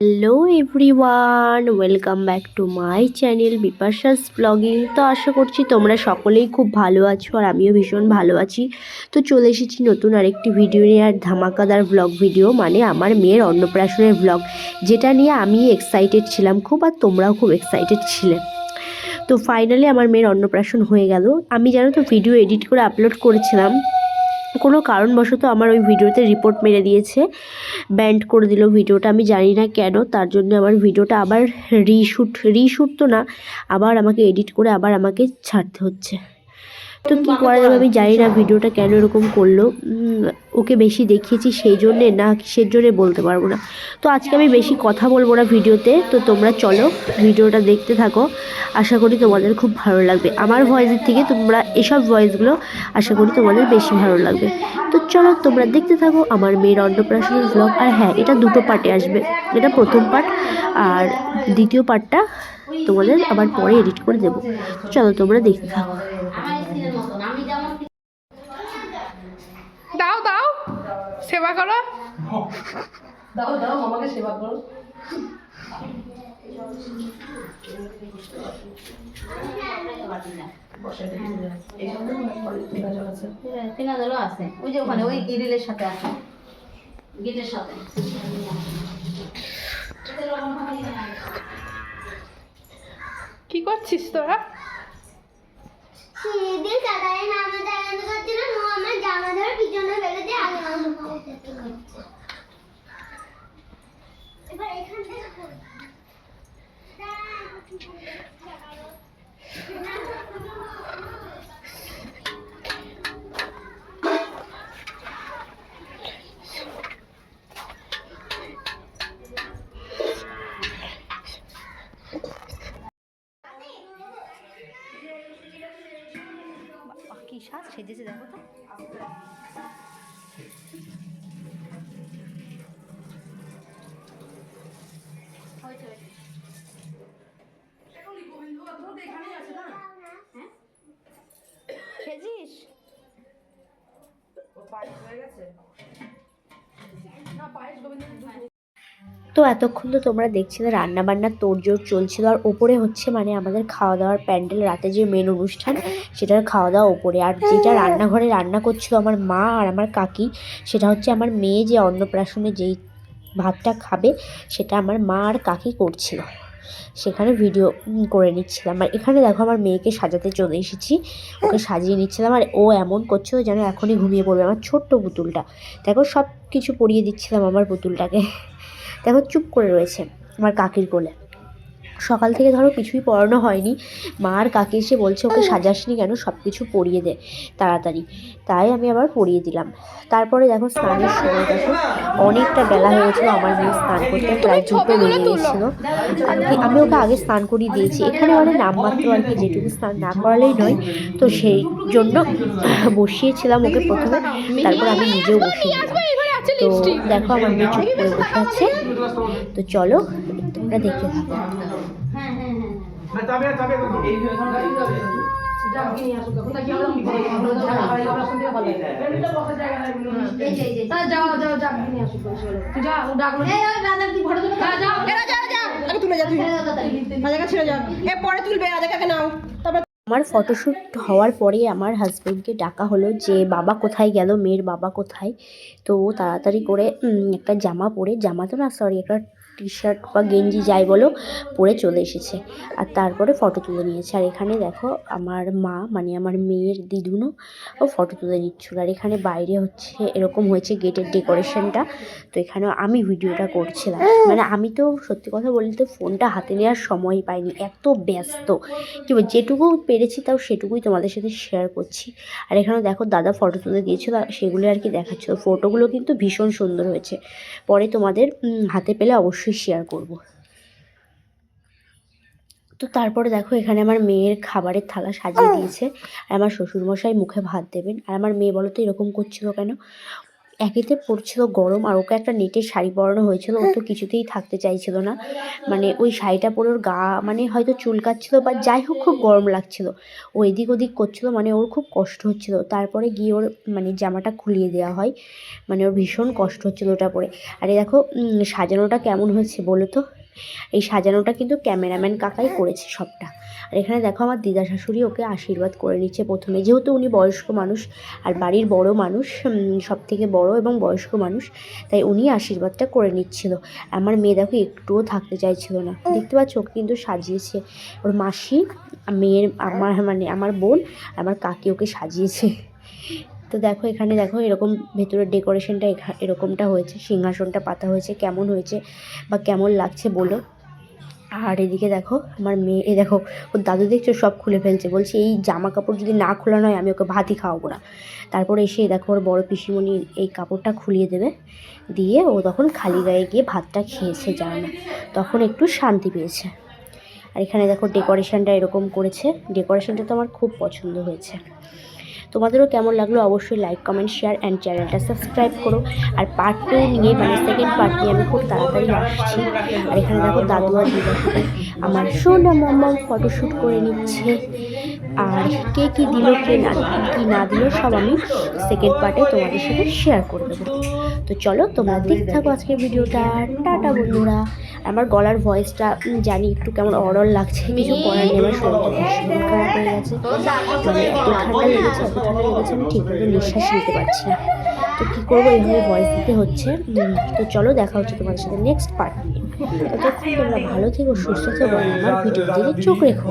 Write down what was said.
Hello everyone, welcome back to my channel Bipasha's blogging. তো আশা করছি তোমরা সকলেই খুব ভালো আছো আর আমিও ভীষণ ভালো আছি। তো চলে এসেছি নতুন আরেকটি ভিডিও নিয়ে আর ধামাকাদার ব্লগ ভিডিও মানে আমার মেয়ের অন্নপ্রাশনের ব্লগ যেটা নিয়ে আমি এক্সাইটেড ছিলাম খুব আর তোমরাও খুব এক্সাইটেড ছিলে। তো ফাইনালি আমার মেয়ের অন্নপ্রাশন হয়ে গেল। আমি জানো তো ভিডিও এডিট করে আপলোড করেছিলাম। কোনো কারণবশত আমার ওই ভিডিওতে রিপোর্ট মেরে দিয়েছে ব্যান্ড করে দিল ভিডিওটা, আমি জানি না কেন, তার জন্য আমার ভিডিওটা আবার রিশুট রিশুট তো না, আবার আমাকে এডিট করে আবার আমাকে ছাড়তে হচ্ছে। তো কী করা যাবে আমি জানি না ভিডিওটা কেন এরকম করল। ওকে বেশি দেখিয়েছি সেই জন্যে না কিসের জন্যে বলতে পারব না। তো আজকে আমি বেশি কথা বলব না ভিডিওতে তো তোমরা চলো ভিডিওটা দেখতে থাকো। আশা করি তোমাদের খুব ভালো লাগবে। আমার ভয়েসের থেকে তোমরা এসব ভয়েসগুলো আশা করি তোমাদের বেশি ভালো লাগবে। তো চলো তোমরা দেখতে থাকো আমার মেয়ের অন্নপ্রাশনের ব্লগ আর হ্যাঁ এটা দুটো পার্টে আসবে। এটা প্রথম পার্ট আর দ্বিতীয় পার্টটা তোমাদের আবার পরে এডিট করে দেবো। চলো তোমরা দেখতে থাকো দাও দাও সেবা করো। দাও দাও মামাকে সেবা করো। সব তিন হাজারও আছে। ওই যে ওখানে ওই গ্রিলের সাথে আছে। গেটের সাথে। কি করছিস তোরা? সিঁড়ি চাকায় নামে দাঁড়ানো করছিল আমার জামা ধরে পিছনে ফেলে দিয়ে আগে নামে এবার এখান থেকে করো। কি সাজ সেজেছে দেখো তো। খেয়েছিস? তো এতক্ষণ তো তোমরা দেখছিলে রান্না বান্নার তোড়জোড় চলছিল আর ওপরে হচ্ছে মানে আমাদের খাওয়া দাওয়ার প্যান্ডেল রাতে যে মেন অনুষ্ঠান সেটার খাওয়া দাওয়া ওপরে। আর যেটা রান্নাঘরে রান্না করছিল আমার মা আর আমার কাকি সেটা হচ্ছে আমার মেয়ে যে অন্নপ্রাশনে যেই ভাতটা খাবে, সেটা আমার মা আর কাকি করছিল। সেখানে ভিডিও করে নিচ্ছিলাম। আর এখানে দেখো আমার মেয়েকে সাজাতে চলে এসেছি। ওকে সাজিয়ে নিচ্ছিলাম। আর ও এমন করছে যেন এখনই ঘুমিয়ে পড়বে। আমার ছোট্ট পুতুলটা। দেখো সব কিছু পরিয়ে দিচ্ছিলাম আমার পুতুলটাকে। দেখো চুপ করে রয়েছে আমার কাকির কোলে। সকাল থেকে ধরো কিছুই পড়ানো হয়নি। মা আর কাকি এসে বলছে, ওকে সাজাসনি কেন? সব কিছু পরিয়ে দে তাড়াতাড়ি। তাই আমি আবার পরিয়ে দিলাম। তারপরে দেখো স্নানের সময় দেখো, অনেকটা বেলা হয়ে গেছিল, আমার মেয়ে স্নান করতে প্রায় দুটো বেজে গিয়েছিল আমি আমি ওকে আগে স্নান করিয়ে দিয়েছি। এখানে মানে নামমাত্র আর কি, যেটুকু স্নান না করালেই নয়। তো সেই জন্য বসিয়েছিলাম ওকে প্রথমে, তারপর আমি নিজেও বসিয়ে দিলাম। তো দেখো আমার মেয়ে চুপ করে বসে আছে। তো চলো তোমরা দেখতে থাকো। হ্যাঁ হ্যাঁ হ্যাঁ আমরা পরে তুলবে রাজাকে নাও তারপর ফটোশ্যুট হওয়ার পরে আমার হাজবেন্ডকে ডাকা হলো যে বাবা কোথায় গেল? মেয়ের বাবা কোথায়? তো তাড়াতাড়ি করে একটা জামা পরে জামা তো না সরি একটা টি শার্ট বা গেঞ্জি যাই বলো পরে চলে এসেছে। আর তারপরে ফটো তুলে নিয়েছে। আর এখানে দেখো আমার মা মানে আমার মেয়ের দিদুনও ও ফটো তুলে নিচ্ছিল। আর এখানে বাইরে হচ্ছে এরকম হয়েছে গেটের ডেকোরেশনটা তো এখানে আমি ভিডিওটা করছিলাম। মানে আমি তো সত্যি কথা বলতে ফোনটা হাতে নেওয়ার সময় পাইনি। এত ব্যস্ত। কি বল, যেটুকু পেরেছি তাও সেটুকুই তোমাদের সাথে শেয়ার করছি। আর এখানে দেখো দাদা ফটো তুলে দিয়েছিল। সেগুলো আর কি দেখাচ্ছিল। ফটোগুলো কিন্তু ভীষণ সুন্দর হয়েছে। পরে তোমাদের হাতে পেলে অবশ্যই শেয়ার করব। তো তারপরে দেখো এখানে আমার মেয়ের খাবারের থালা সাজিয়ে দিয়েছে। আর আমার শ্বশুরমশাই মুখে ভাত দেবেন। আর আমার মেয়ে বলো তো এরকম করছিল কেন? একেতে পড়ছিল গরম আর ওকে একটা নেটের শাড়ি পরানো হয়েছিল। ও তো কিছুতেই থাকতে চাইছিল না। মানে ওই শাড়িটা পরে ওর গা মানে হয়তো চুলকাচ্ছিল বা যাই হোক খুব গরম লাগছিল। ও এদিক ওদিক করছিল মানে ওর খুব কষ্ট হচ্ছিল। তারপরে গিয়ে ওর মানে জামাটা খুলিয়ে দেওয়া হয়। মানে ওর ভীষণ কষ্ট হচ্ছিল ওটা পরে। আরে দেখো সাজানোটা কেমন হয়েছে বলো তো? এই সাজানোটা কিন্তু ক্যামেরাম্যান কাকাই করেছে সবটা। আর এখানে দেখো আমার দিদা শাশুড়ি ওকে আশীর্বাদ করে নিচ্ছে প্রথমে। যেহেতু উনি বয়স্ক মানুষ আর বাড়ির বড় মানুষ সব থেকে বড় এবং বয়স্ক মানুষ, তাই উনি আশীর্বাদটা করে নিচ্ছিল। আমার মেয়ে দেখো একটুও থাকতে চাইছিল না। দেখতে পাচ্ছ ওকে কিন্তু সাজিয়েছে। ওর মাসি, মেয়ের, আমার মানে আমার বোন আমার কাকি ওকে সাজিয়েছে। তো দেখো এখানে দেখো এরকম ভেতরের ডেকোরেশনটা এরকমটা হয়েছে, সিংহাসনটা পাতা হয়েছে, কেমন হয়েছে বা কেমন লাগছে বলো। আর এদিকে দেখো আমার মেয়ে, এ দেখো ওর দাদু দেখছ সব খুলে ফেলছে, বলছে এই জামা কাপড় যদি না খোলা নয় আমি ওকে ভাতই খাওয়াবো না। তারপরে এসে দেখো ওর বড় পিসিমণি এই কাপড়টা খুলিয়ে দেবে, দিয়ে ও তখন খালি গায়ে গিয়ে ভাতটা খেয়েছে যায় না তখন একটু শান্তি পেয়েছে। আর এখানে দেখো ডেকোরেশনটা এরকম করেছে, ডেকোরেশনটা তো আমার খুব পছন্দ হয়েছে। তোমাদেরও কেমন লাগল অবশ্যই লাইক কমেন্ট শেয়ার অ্যান্ড চ্যানেলটা সাবস্ক্রাইব করো। আর পার্ট টু নিয়ে মানে সেকেন্ড পার্ট নিয়ে আমি খুব তাড়াতাড়ি আসছি। আর এখানে দেখো দাদু আর দিদা আমার সোনা মাম্মাম ফটোশ্যুট করে নিচ্ছে। আর কে কী দিল, কে না, কী না দিল সব আমি সেকেন্ড পার্টে তোমাদের সাথে শেয়ার করে দেবো। তো চলো তোমরা দেখতে থাকো আজকের ভিডিওটা। টাটা বন্ধুরা। আমার গলার ভয়েসটা জানি একটু কেমন অরল লাগছে কিছু করার নেই আমার শরীরটা ভীষণ খারাপ হয়ে গেছে। মানে এত ঠান্ডা লেগেছে এত ঠান্ডা লেগেছে আমি ঠিকমতো নিঃশ্বাস নিতে পারছি না। তো কী করব এইভাবে ভয়েস দিতে হচ্ছে। তো চলো দেখা হচ্ছে তোমাদের সাথে নেক্সট পার্ট নিয়ে। ততক্ষণ তোমরা ভালো থেকো সুস্থ থেকো আমার ভিডিও দিকে চোখ রেখো।